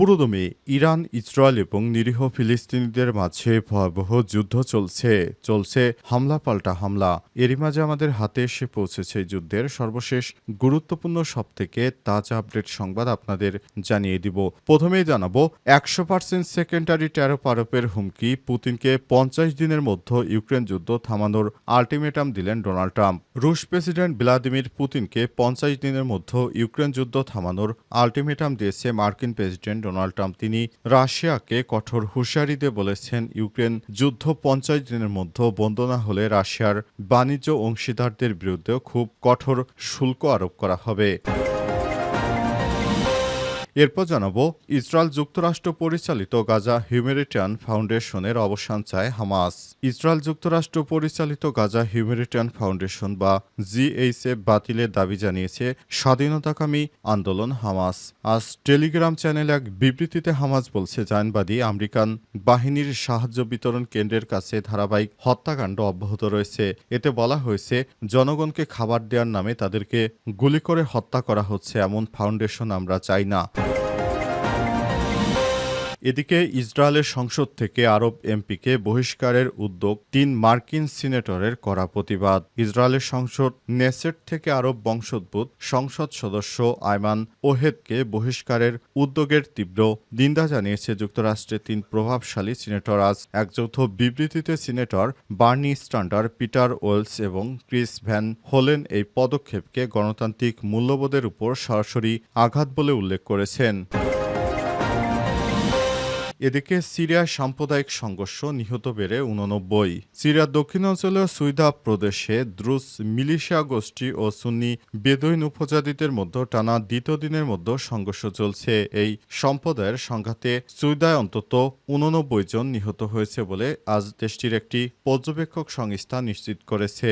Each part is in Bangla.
পুরোদমে ইরান, ইসরায়েল এবং নিরীহ ফিলিস্তিনিদের মাঝে ভয়াবহ যুদ্ধ চলছে চলছে হামলা পাল্টা হামলা। এরই মাঝে আমাদের হাতে এসে পৌঁছেছে যুদ্ধের সর্বশেষ গুরুত্বপূর্ণ সবথেকে তাজা আপডেট সংবাদ আপনাদের জানিয়ে দিব। প্রথমেই জানাব, একশো পার্সেন্ট সেকেন্ডারি ট্যারোপ আরোপের হুমকি পুতিনকে পঞ্চাশ দিনের মধ্যে ইউক্রেন যুদ্ধ থামানোর আলটিমেটাম দিলেন ডোনাল্ড ট্রাম্প। রুশ প্রেসিডেন্ট ভ্লাদিমির পুতিনকে পঞ্চাশ দিনের মধ্যে ইউক্রেন যুদ্ধ থামানোর আলটিমেটাম দিয়েছে মার্কিন প্রেসিডেন্ট ডোনাল্ড ট্রাম্প, তিনি রাশিয়াকে কঠোর হুঁশিয়ারি দিয়ে বলেছেন, ইউক্রেন যুদ্ধ পঞ্চাশ দিনের মধ্যে বন্ধ না হলে রাশিয়ার বাণিজ্য অংশীদারদের বিরুদ্ধেও খুব কঠোর শুল্ক আরোপ করা হবে। এরপর জানাব, ইসরায়েল যুক্তরাষ্ট্র পরিচালিত গাজা হিউম্যানিটারিয়ান ফাউন্ডেশনের অবসান চায় হামাস। ইসরায়েল যুক্তরাষ্ট্র পরিচালিত গাজা হিউম্যানিটারিয়ান ফাউন্ডেশন বা জিএইচএফ বাতিলের দাবি জানিয়েছে স্বাধীনতাকামী আন্দোলন হামাস। আজ টেলিগ্রাম চ্যানেলে এক বিবৃতিতে হামাস বলছে জায়নবাদী আমেরিকান বাহিনীর সাহায্য বিতরণ কেন্দ্রের কাছে ধারাবাহিক হত্যাকাণ্ড অব্যাহত রয়েছে। এতে বলা হয়েছে, জনগণকে খাবার দেওয়ার নামে তাদেরকে গুলি করে হত্যা করা হচ্ছে, এমন ফাউন্ডেশন আমরা চাই না। এদিকে ইসরায়েলের সংসদ থেকে আরব এমপিকে বহিষ্কারের উদ্যোগ তিন মার্কিন সিনেটরের করা প্রতিবাদ। ইসরায়েলের সংসদ নেসেট থেকে আরব বংশোদ্ভূত সংসদ সদস্য আয়মান ওহেদকে বহিষ্কারের উদ্যোগের তীব্র নিন্দা জানিয়েছে যুক্তরাষ্ট্রের তিন প্রভাবশালী সিনেটর। আজ এক যৌথ বিবৃতিতে senator Bernie Sanders Peter Welch এবং ক্রিস ভ্যান হোলেন এই পদক্ষেপকে গণতান্ত্রিক মূল্যবোধের উপর সরাসরি আঘাত বলে উল্লেখ করেছেন। এদিকে সিরিয়ার সাম্প্রদায়িক সংঘর্ষ নিহত বেড়ে উননব্বই সিরিয়ার দক্ষিণাঞ্চলীয় সুইদা প্রদেশে দ্রুস মিলিশিয়া গোষ্ঠী ও সুন্নি বেদইন উপজাতিদের মধ্যে টানা দ্বিতীয় দিনের মধ্যে সংঘর্ষ চলছে। এই সম্প্রদায়ের সংঘাতে সুইদায় অন্তত উননব্বই জন নিহত হয়েছে বলে আজ দেশটির একটি পর্যবেক্ষক সংস্থা নিশ্চিত করেছে।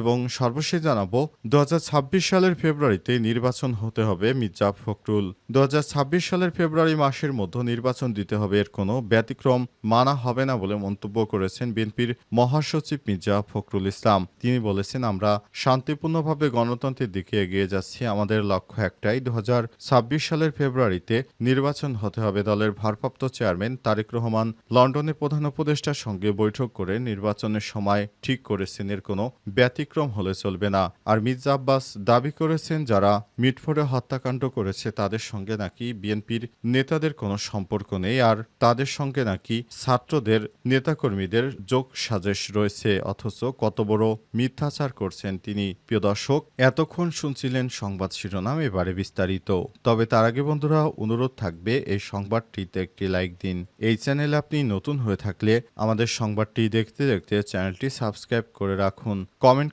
এবং সর্বশেষ জানাব, দু হাজার ছাব্বিশ সালের ফেব্রুয়ারিতে নির্বাচন হতে হবে মির্জা ফখরুল। দু হাজার ছাব্বিশ সালের ফেব্রুয়ারি মাসের মধ্যে নির্বাচন দিতে হবে, এর কোনো ব্যতিক্রম মানা হবে না বলে মন্তব্য করেছেন বিএনপির মহাসচিব মির্জা ফখরুল ইসলাম। তিনি বলেছেন, আমরা শান্তিপূর্ণভাবে গণতন্ত্রের দিকে এগিয়ে যাচ্ছি। আমাদের লক্ষ্য একটাই, দু হাজার ছাব্বিশ সালের ফেব্রুয়ারিতে নির্বাচন হতে হবে। দলের ভারপ্রাপ্ত চেয়ারম্যান তারেক রহমান লন্ডনে প্রধান উপদেষ্টার সঙ্গে বৈঠক করে নির্বাচনের সময় ঠিক করেছেন, এর কোনো ব্যতিক্রম হলে চলবে না। আর মির্জা আব্বাস দাবি করেছেন যারা মিটফোর্ডে হত্যাকাণ্ড করেছে তাদের সঙ্গে নাকি বিএনপির নেতাদের কোনো সম্পর্ক নেই আর তাদের সঙ্গে নাকি ছাত্রদের নেতাকর্মীদের যোগ সাজেশ রয়েছে। অথচ কত বড় মিথ্যাচার করছেন তিনি। প্রিয় দর্শক, এতক্ষণ শুনছিলেন সংবাদ শিরোনাম এবারে বিস্তারিত। তবে তার আগে বন্ধুরা, অনুরোধ থাকবে এই সংবাদটিতে একটি লাইক দিন। এই চ্যানেলে আপনি নতুন হয়ে থাকলে আমাদের সংবাদটি দেখতে দেখতে চ্যানেলটি সাবস্ক্রাইব করে রাখুন। কমেন্ট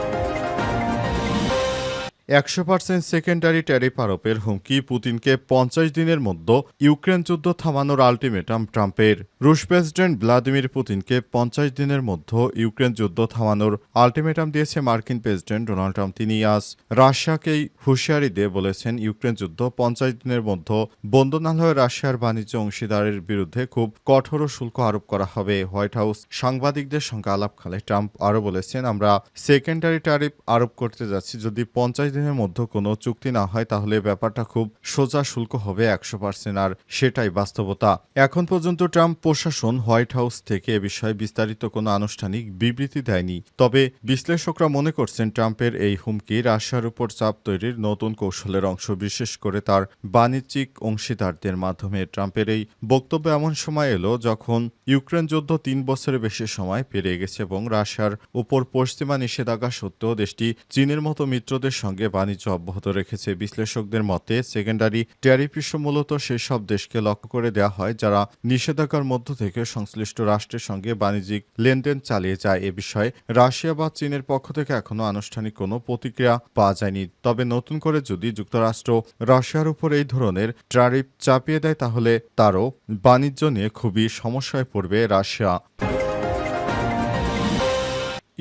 একশো পার্সেন্ট সেকেন্ডারি ট্যারিফ আরোপের হুমকি পুতিনকে পঞ্চাশ দিনের মধ্যে ইউক্রেন যুদ্ধ থামানোর আলটিমেটাম ট্রাম্পের। রুশ প্রেসিডেন্ট ভ্লাদিমির পুতিনকে পঞ্চাশ দিনের মধ্যে ইউক্রেন যুদ্ধ থামানোর আলটিমেটাম দিয়েছে মার্কিন প্রেসিডেন্ট ডোনাল্ড ট্রাম্প। তিনি আজ রাশিয়াকেই হুঁশিয়ারি দিয়ে বলেছেন, ইউক্রেন যুদ্ধ পঞ্চাশ দিনের মধ্যে বন্ধ না হয়ে রাশিয়ার বাণিজ্য অংশীদারের বিরুদ্ধে খুব কঠোর শুল্ক আরোপ করা হবে। হোয়াইট হাউস সাংবাদিকদের সঙ্গে আলাপকালে ট্রাম্প আরও বলেছেন, আমরা সেকেন্ডারি ট্যারিফ আরোপ করতে যাচ্ছি, যদি পঞ্চাশ দিনের মধ্যে কোনো চুক্তি না হয়, তাহলে ব্যাপারটা খুব সোজা শুল্ক হবে একশো পার্সেন্ট আর সেটাই বাস্তবতা। এখন পর্যন্ত ট্রাম্প প্রশাসন হোয়াইট হাউস থেকে এ বিষয়ে বিস্তারিত কোনো আনুষ্ঠানিক বিবৃতি দেয়নি। তবে বিশ্লেষকরা মনে করছেন, ট্রাম্পের এই হুমকি রাশিয়ার উপর চাপ তৈরির নতুন কৌশলের অংশ, বিশেষ করে তার বাণিজ্যিক অংশীদারদের মাধ্যমে। ট্রাম্পের এই বক্তব্য এমন সময় এলো যখন ইউক্রেন যুদ্ধ তিন বছরের বেশি সময় পেরিয়ে গেছে এবং রাশিয়ার উপর পশ্চিমা নিষেধাজ্ঞা সত্ত্বেও দেশটি চীনের মতো মিত্রদের সঙ্গে বাণিজ্য অব্যাহত রেখেছে। বিশ্লেষকদের মতে সেকেন্ডারি ট্যারিফ ইস্যু মূলত সেসব দেশকে লক্ষ্য করে দেওয়া হয় যারা নিষেধাজ্ঞার মধ্য থেকে সংশ্লিষ্ট রাষ্ট্রের সঙ্গে বাণিজ্যিক লেনদেন চালিয়ে যায়। এ বিষয়ে রাশিয়া বা চীনের পক্ষ থেকে এখনও আনুষ্ঠানিক কোনো প্রতিক্রিয়া পাওয়া যায়নি। তবে নতুন করে যদি যুক্তরাষ্ট্র রাশিয়ার উপর এই ধরনের ট্যারিফ চাপিয়ে দেয়, তাহলে তারও বাণিজ্য নিয়ে খুবই সমস্যায় পড়বে রাশিয়া।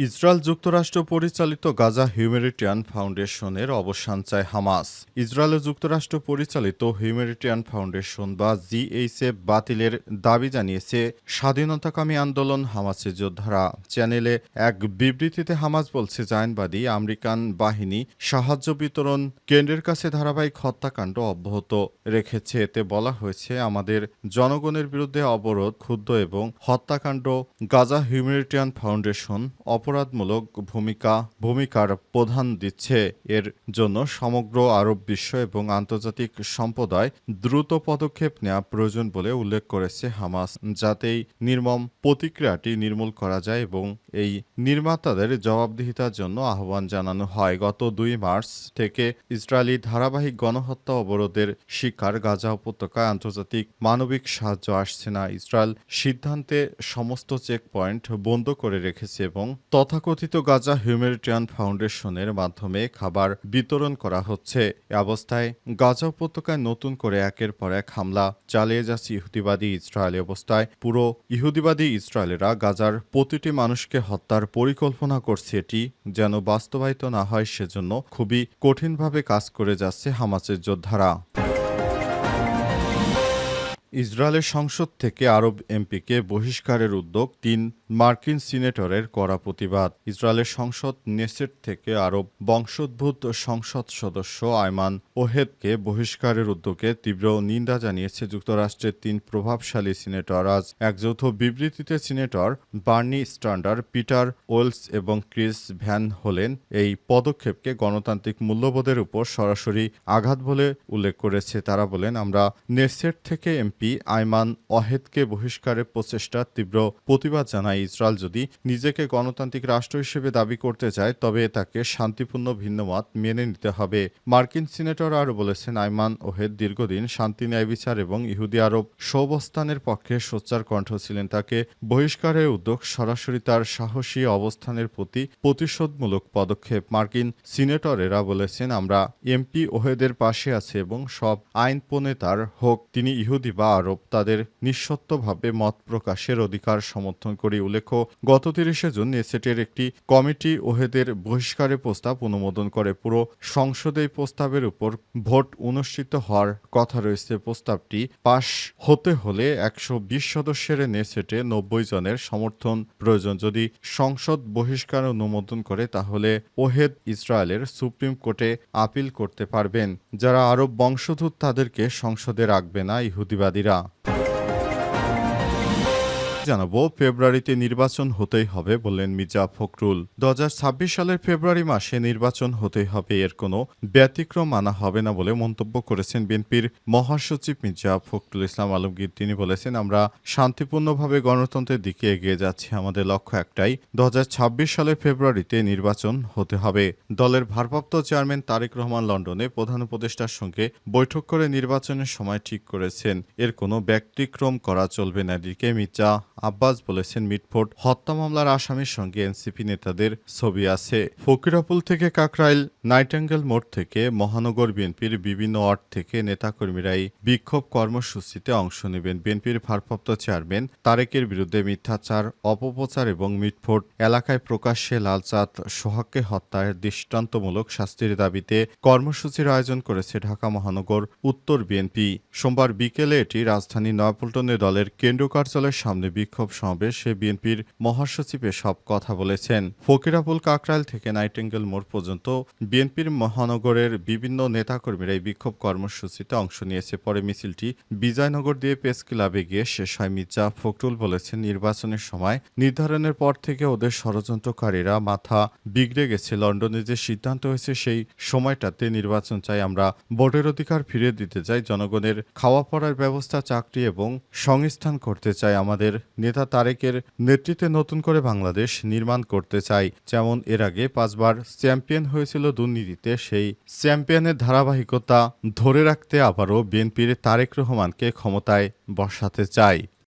ইসরায়েল যুক্তরাষ্ট্র পরিচালিত গাজা হিউম্যানিটিয়ান ফাউন্ডেশনের অবসান চায় হামাস। ইসরায়েল যুক্তরাষ্ট্র পরিচালিত হিউম্যানিটিয়ান ফাউন্ডেশন বা জিএইচএফ বাতিলের দাবি জানিয়েছে স্বাধীনতাকামী আন্দোলন হামাসের যোদ্ধারা। চ্যানেলে এক বিবৃতিতে হামাস বলছে, জায়নবাদী আমেরিকান বাহিনী সাহায্য বিতরণ কেন্দ্রের কাছে ধারাবাহিক হত্যাকাণ্ড অব্যাহত রেখেছে। এতে বলা হয়েছে, আমাদের জনগণের বিরুদ্ধে অবরোধ, ক্ষুব্ধ এবং হত্যাকাণ্ড গাজা হিউম্যানিটিয়ান ফাউন্ডেশন অপরাধমূলক ভূমিকা, ভূমিকার প্রধান দিচ্ছে। এর জন্য সমগ্র আরব বিশ্ব এবং আন্তর্জাতিক সম্প্রদায় দ্রুত পদক্ষেপ নেওয়া প্রয়োজন বলে উল্লেখ করেছে হামাস। যাতেই নির্মম প্রতিক্রিয়াটি নির্মূল করা যায় এবং এই নির্মাতাদের জবাবদিহিতার জন্য আহ্বান জানানো হয়। গত দুই মার্চ থেকে ইসরায়েলি ধারাবাহিক গণহত্যা অবরোধের শিকার গাজা উপত্যকায় আন্তর্জাতিক মানবিক সাহায্য আসছে না। ইসরায়েল সিদ্ধান্তে সমস্ত চেকপয়েন্ট বন্ধ করে রেখেছে এবং তথাকথিত গাজা হিউম্যানিটিয়ান ফাউন্ডেশনের মাধ্যমে খাবার বিতরণ করা হচ্ছে। এ অবস্থায় গাজা উপত্যকায় নতুন করে একের পর এক হামলা চালিয়ে যাচ্ছে ইহুদিবাদী ইসরায়েলি অবস্থায়। পুরো ইহুদিবাদী ইসরায়েলেরা গাজার প্রতিটি মানুষকে হত্যার পরিকল্পনা করছে। এটি যেন বাস্তবায়িত না হয়, সেজন্য খুবই কঠিনভাবে কাজ করে যাচ্ছে হামাসের যোদ্ধারা। ইসরায়েলের সংসদ থেকে আরব এমপিকে বহিষ্কারের উদ্যোগ তিন মার্কিন সিনেটরের কড়া প্রতিবাদ। ইসরায়েলের সংসদ নেসেট থেকে আরব বংশোদ্ভূত সংসদ সদস্য আয়মান ওহেদকে বহিষ্কারের উদ্যোগে তীব্র নিন্দা জানিয়েছে যুক্তরাষ্ট্রের তিন প্রভাবশালী সিনেটর। আজ এক যৌথ বিবৃতিতে senator Bernie Sanders Peter Welch এবং ক্রিস ভ্যান হোলেন এই পদক্ষেপকে গণতান্ত্রিক মূল্যবোধের উপর সরাসরি আঘাত বলে উল্লেখ করেছে। তারা বলেন, আমরা নেসেট থেকে এমপি আইমান ওয়াহেদকে বহিষ্কারের প্রচেষ্টার তীব্র প্রতিবাদ জানাই ইসরায়েল। যদি নিজেকে গণতান্ত্রিক রাষ্ট্র হিসেবে দাবি করতে চায়, তবে তাকে শান্তিপূর্ণ ভিন্নমত মেনে নিতে হবে। মার্কিন সিনেটর আরও বলেছেন, আইমান ওহেদ দীর্ঘদিন শান্তি, ন্যায় বিচার এবং ইহুদি আরব সবস্থানের পক্ষে সোচ্চার কণ্ঠ ছিলেন। তাকে বহিষ্কারের উদ্যোগ সরাসরি তার সাহসী অবস্থানের প্রতি প্রতিশোধমূলক পদক্ষেপ। মার্কিন সিনেটরেরা বলেছেন, আমরা এমপি ওহেদের পাশে আছে এবং সব আইন প্রণেতার হোক। তিনি ইহুদি বা আরব তাদের নিঃসত্ত্বভাবে মত প্রকাশের অধিকার সমর্থন করে উল্লেখ গত তিরিশে জুন নেসেটের একটি কমিটি ওহেদের বহিষ্কারের প্রস্তাব অনুমোদন করে। পুরো সংসদে প্রস্তাবের উপর ভোট অনুষ্ঠিত হওয়ার কথা রয়েছে। প্রস্তাবটি পাশ হতে হলে একশো বিশ সদস্যের নেসেটে নব্বই জনের সমর্থন প্রয়োজন। যদি সংসদ বহিষ্কার অনুমোদন করে, তাহলে ওহেদ ইসরায়েলের সুপ্রিম কোর্টে আপিল করতে পারবেন। যারা আরব বংশোদ্ভূত, তাদেরকে সংসদে রাখবে না। ইহুদিবাদীরা জানাব, ফেব্রুয়ারিতে নির্বাচন হতেই হবে বললেন মির্জা ফখরুল। দু হাজার ছাব্বিশ সালের ফেব্রুয়ারি মাসে নির্বাচন হতেই হবে, এর কোনো ব্যতিক্রম আনা হবে না বলে মন্তব্য করেছেন বিএনপির মহাসচিব মির্জা ফখরুল ইসলাম আলমগীর। তিনি বলেছেন, আমরা শান্তিপূর্ণভাবে গণতন্ত্রের দিকে এগিয়ে যাচ্ছি, আমাদের লক্ষ্য একটাই, দু হাজার ছাব্বিশ সালের ফেব্রুয়ারিতে নির্বাচন হতে হবে। দলের ভারপ্রাপ্ত চেয়ারম্যান তারেক রহমান লন্ডনে প্রধান উপদেষ্টার সঙ্গে বৈঠক করে নির্বাচনের সময় ঠিক করেছেন, এর কোনো ব্যতিক্রম করা চলবে না, এদিকে মির্জা আব্বাস বলেছেন, মিটফোর্ড হত্যা মামলার আসামির সঙ্গে এনসিপি নেতাদের ছবি আছে। ফকিরাপুল থেকে কাকরাইল, নাইটাঙ্গেল মোড় থেকে মহানগর বিএনপির বিভিন্ন ওয়ার্ড থেকে নেতাকর্মীরা এই বিক্ষোভ কর্মসূচিতে অংশ নেবেন। বিএনপির ভারপ্রাপ্ত চেয়ারম্যান তারেকের বিরুদ্ধে মিথ্যাচার, অপপ্রচার এবং মিটফোর্ড এলাকায় প্রকাশ্যে লালচাঁদ সোহাগকে হত্যার দৃষ্টান্তমূলক শাস্তির দাবিতে কর্মসূচির আয়োজন করেছে ঢাকা মহানগর উত্তর বিএনপি। সোমবার বিকেলে এটি রাজধানী নয়াপল্টনে দলের কেন্দ্রীয় কার্যালয়ের সামনে বিক্ষোভ সমাবেশে বিএনপির মহাসচিবের সব কথা বলেছেন। ফকিরাপুল কাকরাইল থেকে নাইটেঙ্গেল মোড় পর্যন্ত বিএনপির মহানগরের বিভিন্ন নেতাকর্মীরা এই বিক্ষোভ কর্মসূচিতে অংশ নিয়েছে। পরে মিছিলটি বিজয়নগর দিয়ে প্রেস ক্লাবে গিয়ে শেষ হয়। মির্জা ফখরুল বলেছেন, নির্বাচনের সময় নির্ধারণের পর থেকে ওদের ষড়যন্ত্রকারীরা মাথা বিগড়ে গেছে। লন্ডনে যে সিদ্ধান্ত হয়েছে, সেই সময়টাতে নির্বাচন চাই আমরা ভোটের অধিকার ফিরিয়ে দিতে চাই। জনগণের খাওয়া পড়ার ব্যবস্থা, চাকরি এবং সংস্থান করতে চাই আমাদের নেতা তারেকের নেতৃত্বে নতুন করে বাংলাদেশ নির্মাণ করতে চাই যেমন এর আগে পাঁচবার চ্যাম্পিয়ন হয়েছিল দুর্নীতিতে, সেই চ্যাম্পিয়নের ধারাবাহিকতা ধরে রাখতে আবারও বিএনপির তারেক রহমানকে ক্ষমতায় বসাতে চাই